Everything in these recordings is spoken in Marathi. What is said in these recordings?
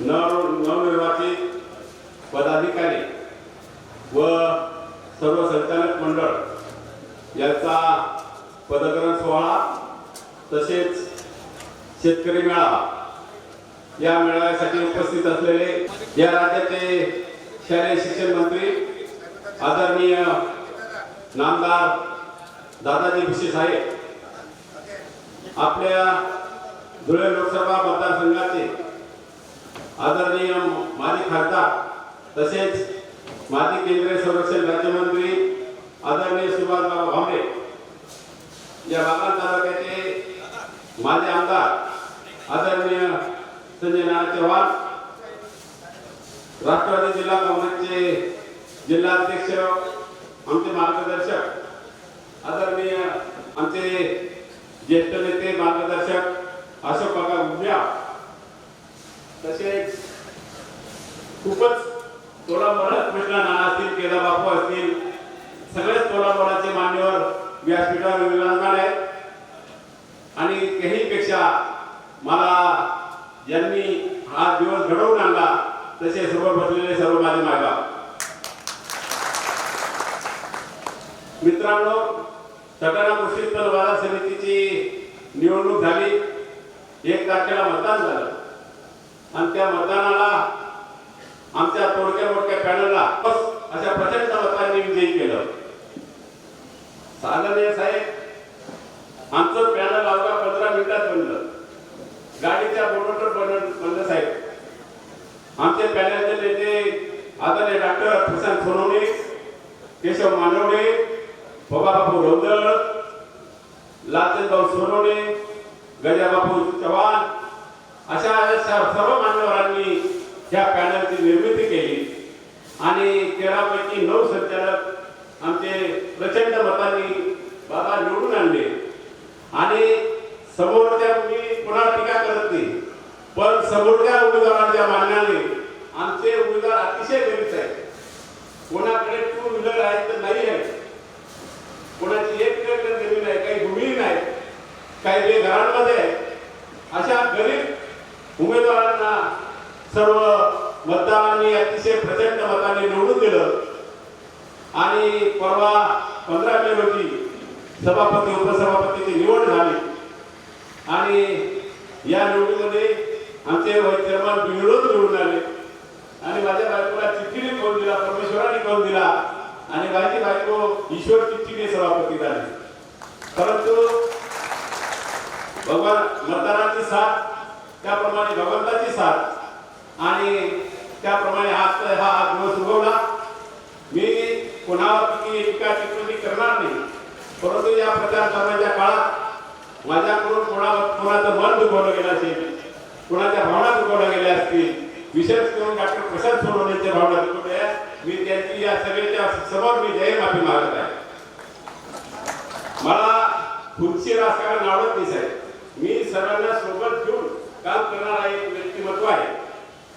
नवनिर्वाचित पदाधिकारी व सर्व संचालक मंडळ यांचा पदग्रहण सोहळा तसेच शेतकरी मेळावा या मेळाव्यासाठी उपस्थित असलेले या राज्याचे शालेय शिक्षण मंत्री आदरणीय नामदार दादाजी भिसे साहेब आपल्या धुळे लोकसभा मतदारसंघाचे आदरणीय माजी खासदार तसेच माजी केंद्रीय संरक्षण राज्यमंत्री आदरणीय सुभाषराव भामरे या बागान तालुक्याचे माजी आमदार आदरणीय संजय नारायण चव्हाण राष्ट्रवादी जिल्हा काँग्रेसचे जिल्हाध्यक्ष आमचे मार्गदर्शक आदरणीय आमचे ज्येष्ठ नेते मार्गदर्शक अशोक काका उभ्या तसेच खूपच तोडामोडात कृष्णा नाना असतील केदा बापू असतील सगळेच तोडामोडाचे मान्यवर व्यासपीठावर विराजमान आहेत. आणि त्याहीपेक्षा मला ज्यांनी हा दिवस घडवून आणला तसे सर्व बसलेले सर्व माझे मागा मित्रांनो सटाणा कृषी उत्पन्न बाजार समितीची निवडणूक झाली. एक तारखेला मतदान झालं. आणि त्या मतदानाला आमच्या तोडक्या मोडक्या पॅनलला बस अशा प्रचंड मतांनी विजयी केलं. साधने साहेब आमचं पॅनल अवघ्या पंधरा मिनिटात बनलं. गाडीच्या बोर्डवर बनलं बनलं साहेब. आमचे पॅनलचे नेते आदरणीय डॉक्टर प्रशांत सोनवणे केशव मानवडे बबाबापू रोंदळ लालचंदभाऊ सोनवणे गजाबापू चव्हाण अशा सर्व मान्यवरांनी या पॅनलची निर्मिती केली आणि तेरापैकी नऊ संचालक आमचे प्रचंड मतांनी बाबा निवडून आणले. आणि समोरच्या मी पुन्हा टीका करत नाही पण समोरच्या उमेदवारांच्या मान्याने आमचे उमेदवार अतिशय गरीब आहेत. कोणाकडे टू व्हीलर आहेत तर नाही आहे कोणाची एक एकर जमीन आहे काही भूमिहीन आहे काही बे घरांमध्ये आहे अशा गरीब उमेदवारांना सर्व मतदारांनी अतिशय प्रचंड मताने निवडून दिलं आणि परवा पंधरा मे रोजी सभापती उपसभापतीची निवड झाली. आणि या निवडीमध्ये आमचे व्हाईस चेअरमन मिळून निवडून आले. आणि माझ्या बायकोला चिठ्ठीने करून दिला परमेश्वराने करून दिला. आणि माझी बायको ईश्वर चिठ्ठीने सभापती झाली परंतु भगवान मतदारांची साथ त्याप्रमाणे भगवंताची साथ आणि त्याप्रमाणे आज हा दिवस उगवला. मी कोणावर टीका टिप्पणी करणार नाही. परंतु या प्रचार करण्याच्या काळात माझ्याकडून कोणा कोणाचं मन दुखवलं गेलं असेल कोणाच्या भावना दुखवल्या गेल्या असतील विशेष करून डॉक्टर प्रसाद सोनवणेच्या भावना दुखवल्या मी त्यांची या सगळ्याच्या समोर मी जय माफी मागत आहे. मला खुर्ची राजकारण आवडत नाही साहेब. मी सर्वांना सोबत घेऊन काम करणारा एक व्यक्तिमत्व आहे.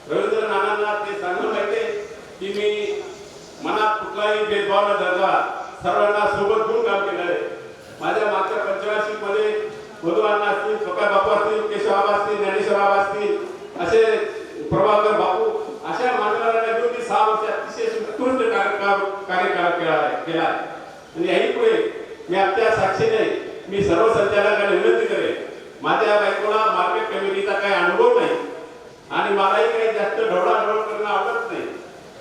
रवींद्र नानांना ते सांगून राहिले की मी मनात कुठलाही भेदभाव न धरता सर्वांना सोबत घेऊन काम केलं माझ्या मागच्या पंचवार्षिकमध्ये मधुरांना असतील स्वतः बापू असतील केशव बाबा असतील ज्ञानेश्वर बाबा असतील असे प्रभाकर बापू अशा मान्यवरांना घेऊन मी सहा वर्ष अतिशय उत्कृष्ट कार्यकाळ केला केला आहे. आणि याही पुढे मी आमच्या साक्षीने मी सर्व संचालकांना विनंती करेन माझ्या बायकोला मार्केट कमिटीचा काही अनुभव नाही आणि मलाही काही जास्त ढवळाढवळ करणं आवडत नाही.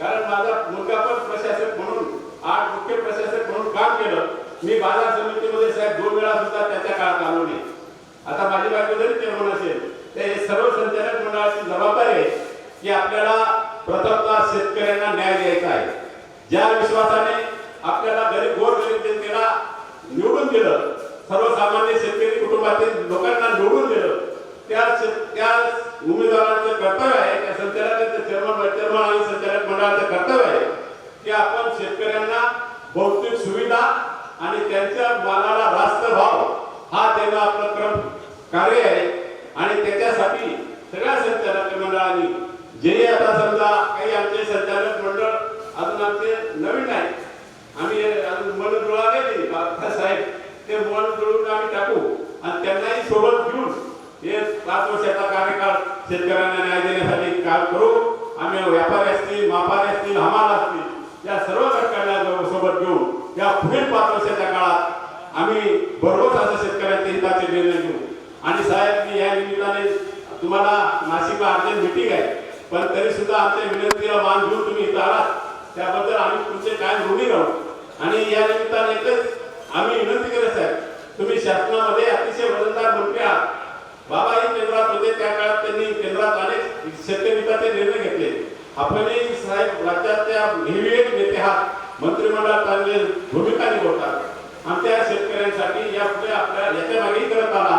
कारण माझा मुलगा पण प्रशासक म्हणून आठ मुख्य प्रशासक म्हणून काम केलं मी बाजार समितीमध्ये साहेब दोन वेळा सुद्धा त्याच्या काळात आलो नाही. आता माझी बायको जरी चेअरमन असेल तर हे सर्व संचालक मंडळाची जबाबदारी आहे की आपल्याला प्रथमतः शेतकऱ्यांना न्याय द्यायचा आहे. ज्या विश्वासाने आपल्याला गरीब गोर गरीब जनतेला निवडून दिलं सर्वसामान्य शेतकरी कुटुंबातील लोकांना निवडून दिलं त्या शेत- त्या उमेदवारांचं कर्तव्य आहे त्या संचालकांचं चेअरमन चेअरमन आणि संचालक मंडळाचं कर्तव्य आहे की आपण शेतकऱ्यांना भौतिक सुविधा आणि त्यांच्या मालाला रास्त भाव हा देणं आपलं क्रम कार्य आहे आणि सगळ्या संचालक मंडळांनी जे आता समजा काही आमचे संचालक मंडळ अजून आमचे नवीन आहे आम्ही अजून मन जुळा नाही साहेब. ते मन जुळून आम्ही टाकू आणि त्यांनाही सोबत घेऊन हे पाच वर्षाचा कार्यकाळ शेतकऱ्यांना न्याय देण्यासाठी काम करू. आम्ही व्यापारी असतील मापारी असतील हमाल असतील या सर्व घटकांना सोबत घेऊन या पुढील पाच वर्षाच्या काळात आम्ही बरोबर असं शेतकऱ्यांच्या हिताचे निर्णय घेऊ. आणि साहेब मी या निमित्ताने तुम्हाला नाशिकला अर्जंट मिटिंग आहे. पण तरी सुद्धा आमच्या विनंतीला मान घेऊन तुम्ही इथं आलात. त्याबद्दल आम्ही तुमचे काय ऋणी राहू. आणि या निमित्ताने एकच आम्ही विनंती करत आहे तुम्ही शासनामध्ये अतिशय वजनदार मंत्री आहात. बाबाही केंद्रात होते. त्या काळात त्यांनी केंद्रात अनेक शेतकरी निर्णय घेतले. आपणही साहेब राज्याच्या हेविवेट नेते आहात. मंत्रिमंडळात चांगले भूमिका निभवतात. आमच्या शेतकऱ्यांसाठी या पुढे आपल्या याच्या मागेही करत आला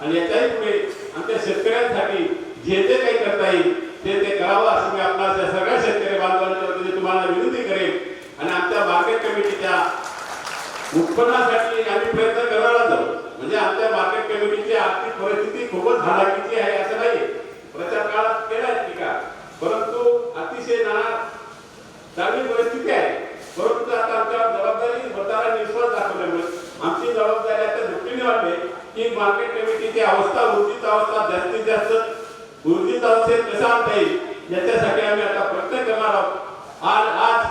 आणि याच्याही पुढे आणि त्या शेतकऱ्यांसाठी जे जे काही करता येईल ते ते करावं असं मी आपणास या सगळ्या शेतकरी बांधवांच्या तुम्हाला विनंती करेन. आणि आमच्या मार्केट कमिटीच्या उत्पन्नासाठी आम्ही प्रयत्न करायला जाऊ. म्हणजे आमच्या मार्केट कमिटीची आर्थिक परिस्थिती खूपच हालाकीची आहे असं नाही प्रचार काळात केलाय टीका परंतु अतिशय नाना चांगली परिस्थिती आहे परंतु आता आमच्या जबाबदारी मतदारांनी विश्वास दाखवल्यामुळे आमची जबाबदारी आता दृष्टीने वाटते की मार्केट कमिटीची अवस्था ऊर्जित अवस्था जास्तीत जास्त ऊर्जित अवस्थेत कसा आणता येईल? याच्यासाठी आम्ही आता प्रयत्न करणार आहोत. आज आज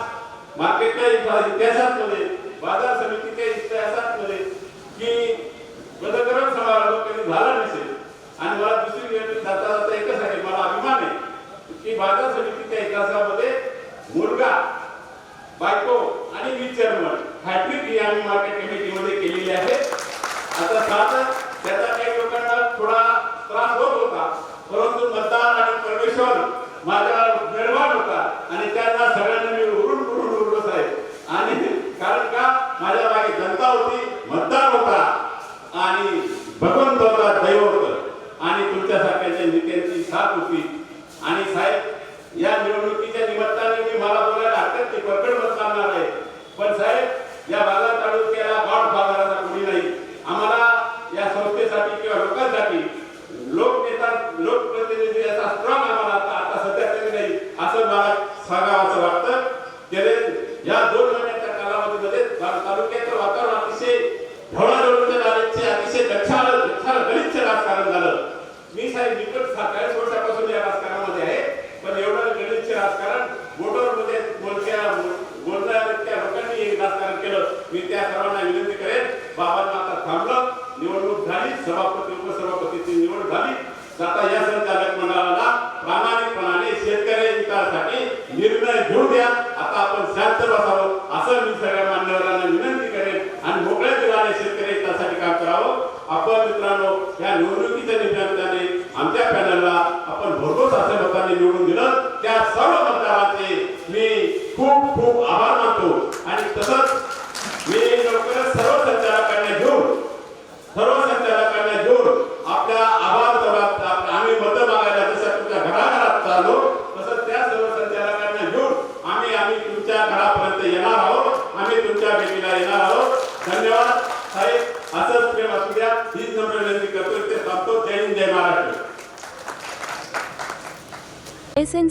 मार्केटच्या इतिहा- इतिहासामध्ये बाजार समितीच्या इतिहासामध्ये की पदकरण समारंभ कधी झाला नसेल? आणि मला दुसरी वेळ जाता जाता एकच आहे मला अभिमान आहे की बाजार समितीच्या इतिहासामध्ये मुलगा बायको आणि वीज चेअरमन हॅट्रिक ही आम्ही मार्केट कमिटीमध्ये केलेली आहे. आता साधं त्याचा काही लोकांना थोडा त्रास होत होता. परंतु मतदार आणि परमेश्वर माझ्या निर्माण होता आणि त्यांना सगळ्यांना मी उरून उरून उरलो साहेब आणि कारण का माझ्या मागे जनता होती मतदार होता आणि भगवंत होता दैव होतं आणि तुमच्यासारख्याच्या नेत्यांची साथ होती आणि साहेब या निवडणुकीच्या निमित्ताने मी मला बोलायला हरकत नाही बरकड मत मानणार आहे पण साहेब या बाजार तालुक्याला गॉड फादराचा कोणी नाही आम्हाला या संस्थेसाठी किंवा लोकांसाठी लोकनेता लोकप्रतिनिधी याचा स्ट्रॉंग आम्हाला आता आता सध्या तरी नाही असं मला सांगावं असं वाटतं गेले या दोन महिन्याच्या कालावधीमध्ये ता- तालुक्याचं वातावरण अतिशय ढवळाढवळीच्या अतिशय गच्छाळ गच्छाळ गलिच्छ राजकारण झालं. मी साहेब निकट चाळीस वर्षापासून या राजकारणामध्ये आहे. पण एवढं गलिच्छ राजकारण मोटरमध्ये बोलक्या बोलणाऱ्या लोकांनी एक राजकारण केलं. मी त्या सर्वांना विनंती करेन बाबांना आता थांबलं. निवडणूक झाली सभापती उपसभापतीची निवड झाली. आता या संचालक मंडळाला प्रामाणिकपणाने शेतकरी हितासाठी निर्णय घेऊ द्या आता आपण शांत बसावं असं मी सगळ्या मान्यवरांना विनंती करेन आणि मोकळ्या दिलाने शेतकरी हितासाठी काम करावं आपण मित्रांनो या निवडणुकीच्या निमित्ताने आमच्या पॅनलला आपण भरघोस अशा मतांनी निवडून दिलं त्या सर्व मतदारांचे मी खूप खूप आभार मानतो आणि तसंच मी लवकरच सर्व संचालकांना घेऊन सर्व संचालकांना घेऊन आपल्या आभार दौऱ्यात आप- आम्ही मत मागायला जसं तुमच्या घराघरात चाललो तसं त्या सर्व संचालकांना घेऊन आम्ही आम्ही तुमच्या घरापर्यंत येणार आहोत आम्ही तुमच्या भेटीला येणार आहोत धन्यवाद साहेब असंच प्रेम असू द्या हीच नम्र विनंती करतो ते सांगतो जय हिंद जय महाराष्ट्र एस एन जे